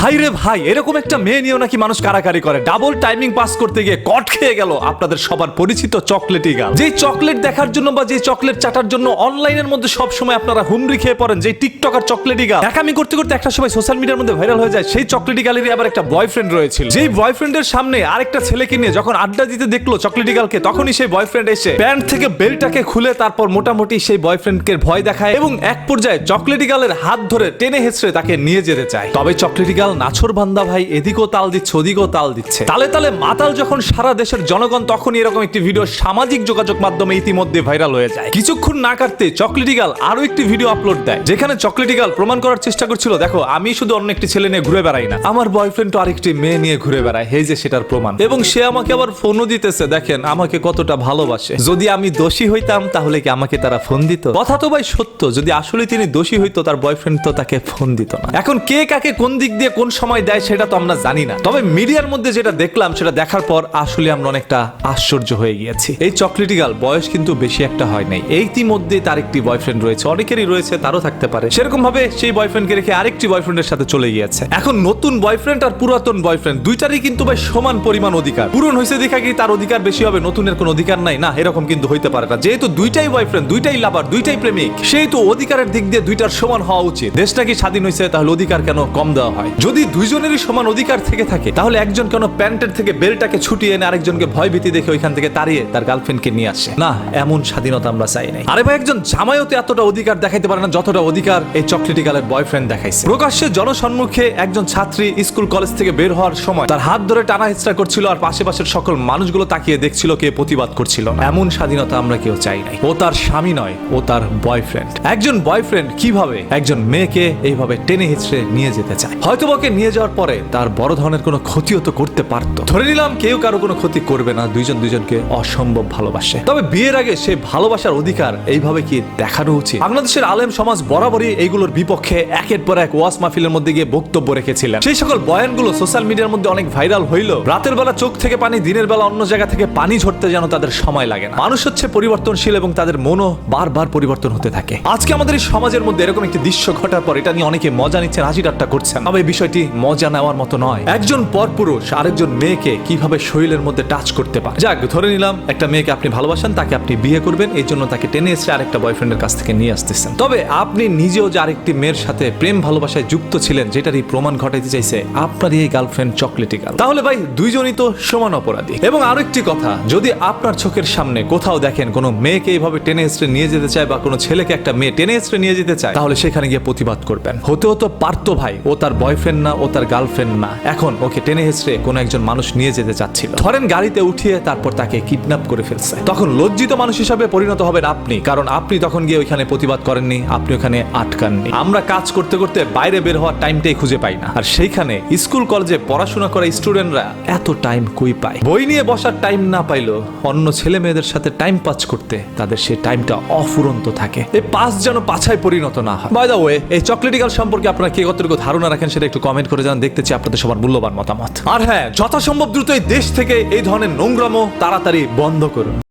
ভাই রে ভাই, এরকম একটা মেয়ে নিয়েও নাকি মানুষ কারাকারি করে। ডাবল টাইমিং পাস করতে গিয়ে কট খেয়ে গেল আপনাদের সবার পরিচিত চকলেটই গাল। যেই চকলেট দেখার জন্য বা যেই চকলেট চাটার জন্য অনলাইনের মধ্যে সব সময় আপনারা হুমড়ি খেয়ে পড়েন, যেই টিকটক আর চকলেটই গাল। একামি করতে করতে একটা সময় সোশ্যাল মিডিয়ার মধ্যে ভাইরাল হয়ে যায়, সেই চকলেটই গালেরই আবার একটা বয়ফ্রেন্ড রয়েছিল। যেই বয়ফ্রেন্ডের সামনে আরেকটা ছেলেকে নিয়ে যখন আড্ডা দিতে দেখল চকলেটই গালকে, তখনই সেই বয়ফ্রেন্ড এসে প্যান্ট থেকে বেল্টটাকে খুলে তারপর মোটামুটি সেই বয়ফ্রেন্ডকে ভয় দেখায় এবং এক পর্যায়ে চকলেটি গালের হাত ধরে টেনে হেঁচড়ে তাকে নিয়ে যেতে চায়। তবে চকলেটি গাল নাছর বান্দা ভাই, এদিকও তাল দিচ্ছে, ওদিকও তাল দিচ্ছে। তালে তালে মাতাল যখন সারা দেশের জনগণ, তখনই এরকম একটি ভিডিও সামাজিক যোগাযোগ মাধ্যমে ইতিমধ্যে ভাইরাল হয়ে যায়। কিছুক্ষণ না কাটতে চকলেটি গাল আরও একটি ভিডিও আপলোড দেয়, যেখানে চকলেটি গাল প্রমাণ করার চেষ্টা করছিল, দেখো, আমি শুধু অন্য একটি ছেলে নিয়ে ঘুরে বেড়াই না, আমার বয়ফ্রেন্ড তো আরেকটি মেয়ে নিয়ে ঘুরে বেড়ায় হেই যে সেটার প্রমাণ। এবং সে আমাকে আবার ফোনও দিতেছে, দেখেন, আমাকে কতটা ভালোবাসে। যদি আমি দোষী হইতাম, তাহলে কি আমাকে তারা ফোন দিত? কথা তো ভাই সত্য, যদি আসলে তিনি দোষী হইতো, তার বয়ফ্রেন্ড তো তাকে ফোন দিত না। এখন কে কাকে কোন দিক দিয়ে কোন সময় দেয় সেটা তো আমরা জানি না। তবে মিডিয়ার মধ্যে যেটা দেখলাম, সেটা দেখার পর আসলে আমরা অনেকটা আশ্চর্য হয়ে গিয়েছি। এই চকলেটি গাল বয়স কিন্তু বেশি একটা হয় নাই। এইতিমধ্যে তার একটি বয়ফ্রেন্ড রয়েছে। অনেকেরই রয়েছে, তারও থাকতে পারে। সেরকম ভাবে সেই বয়ফ্রেন্ডকে রেখে আরেকটি বয়ফ্রেন্ডের সাথে চলে গিয়েছে। এখন নতুন বয়ফ্রেন্ড আর পুরাতন বয়ফ্রেন্ড দুইটারই কিন্তু ভাই সমান পরিমাণ অধিকার। পূরণ হয়েছে দেখা কি তার অধিকার বেশি হবে, নতুনের কোনো অধিকার নাই? না, এরকম কিন্তু হইতে পারে না। যেহেতু দুইটাই বয়ফ্রেন্ড দুইটাই লাভার দুইটাই প্রেমিক সেই তো অধিকারের দিক দিয়ে দুইটার সমান হওয়া উচিত। দেশটা কি স্বাধীন হয়েছে তাহলে অধিকার কেন কম দেওয়া হয়? যদি দুইজনেরই সমান অধিকার থেকে থাকে, তাহলে একজন কেন প্যান্টের থেকে বেলটাকে ছুটিয়ে এনে আরেকজনকে ভয় ভীতি দেখে ওইখান থেকে তাড়িয়ে তার গার্লফ্রেন্ডকে নিয়ে আসে? না, এমন স্বাধীনতা আমরা চাই নাই। আরে ভাই, একজন জামাইতে এতটা অধিকার দেখাইতে পারে না যতটা অধিকার এই চকলেটি গালের বয়ফ্রেন্ড দেখাইছে। প্রকাশ্যে জনসম্মুখে একজন ছাত্রী স্কুল কলেজ থেকে বের হওয়ার সময় তার হাত ধরে টানা হেঁচড়া করছিল আর পাশেপাশের সকল মানুষগুলো তাকিয়ে দেখছিল কে প্রতিবাদ করছিল। না। এমন স্বাধীনতা আমরা কেউ চাই নাই। ও তার স্বামী নয়, ও তার বয়ফ্রেন্ড। একজন বয়ফ্রেন্ড কীভাবে একজন মেয়েকে এইভাবে টেনে হিচড়ে নিয়ে যেতে চায়? হয়তো বা নিয়ে যাওয়ার পরে তার বড় ধরনের কোনো ক্ষতিও তো করতে পারতো। ধরে নিলাম কেউ কারও কোনো ক্ষতি করবে না, দুইজন দুইজনকে অসম্ভব ভালোবাসে। তবে বিয়ের আগে সে ভালোবাসার অধিকার এইভাবে কি দেখানো উচিত? বাংলাদেশের আলেম সমাজ বরাবরই এইগুলোর বিপক্ষে একের পর এক ওয়াস মাহফিলের মধ্যে গিয়ে বক্তব্য রেখেছিলেন। সেই সকল বয়ানগুলো সোশ্যাল মিডিয়ার মধ্যে অনেক ভাইরাল হইল। রাতের বেলা চোখ থেকে পানি, দিনের বেলা অন্য জায়গা থেকে পানি ঝরতে যেন তাদের সময় লাগে না। মানুষ হচ্ছে পরিবর্তনশীল এবং তাদের মনও বারবার পরিবর্তন হতে থাকে। আজকে আমাদের এই সমাজের মধ্যে এরকম একটি দৃশ্য ঘটার পর এটা নিয়ে অনেকে মজা নিচ্ছেন হাসি ঠাট্টা করছেন। তবে এই বিষয়টি মজা নেওয়ার মতো নয়। একজন পরপুরুষ আরেকজন মেয়েকে কীভাবে শরীরের মধ্যে টাচ করতে পারে? যাক, ধরে নিলাম একটা মেয়েকে আপনি ভালোবাসেন, তাকে আপনি বিয়ে করবেন, এই জন্য তাকে টেনে এসে আরেকটা বয়ফ্রেন্ডের কাছ থেকে নিয়ে আসতেছেন। তবে আপনি নিজেও যে আরেকটি মেয়ের সাথে প্রেম ভালোবাসায় যুক্ত ছিলেন, যেটারই প্রমাণ ঘটাইতে চাইছে আপনারই এই গার্লফ্রেন্ড চকলেটি গার্ল তাহলে ভাই, দুইজনই তো সমান অপরাধী। এবং আরও একটি কথা, যদি আপনার চোখের সামনে কোথাও দেখেন কোনো মেয়েকে এইভাবে টেনে এসে নিয়ে যেতে চায় বা কোনো ছেলেকে একটা মেয়ে টেনে এসে নিয়ে যেতে চায়, তাহলে সেখানে গিয়ে প্রতিবাদ করবেন। হতে হতো পারতো ভাই, ও তার বয়ফ্রেন্ড না ও তার গার্লফ্রেন্ড না। এখন ওকে টেনে হেসড়ে কোনো একজন মানুষ নিয়ে যেতে চাচ্ছিল। ধরেন গাড়িতে উঠিয়ে তারপর তাকে কিডন্যাপ করে ফেলছে। তখন লজ্জিত মানুষ হিসাবে পরিণত হবেন আপনি, কারণ আপনি তখন গিয়ে ওইখানে প্রতিবাদ করেননি, আপনি ওখানে আটকাননি। আমরা কাজ করতে করতে বাইরে বের হওয়ার টাইমটাই খুঁজে পাই না। আর সেইখানে স্কুল, কলেজে পড়াশোনা করা স্টুডেন্টরা এত টাইম কই পায়? বই নিয়ে বসার টাইম না পাইলো, অন্য ছেলে মেয়েদের সাথে টাইম পাস করতে তাদের সেই টাইমটা অফুরন্ত থাকে। এই পাস যেন পাছায় পরিণত না হয়। বাই দা ওয়ে এই চকলেটিক্যাল সম্পর্কে আপনারা কে কতটুকু ধারণা রাখেন সেটা একটু কমেন্ট করে জানান দেখতে চাই আপনাদের সবার মূল্যবান মতামত। আর হ্যাঁ যথাসম্ভব দ্রুত এই দেশ থেকে এই ধরনের নোংরামো তাড়াতাড়ি বন্ধ করুন।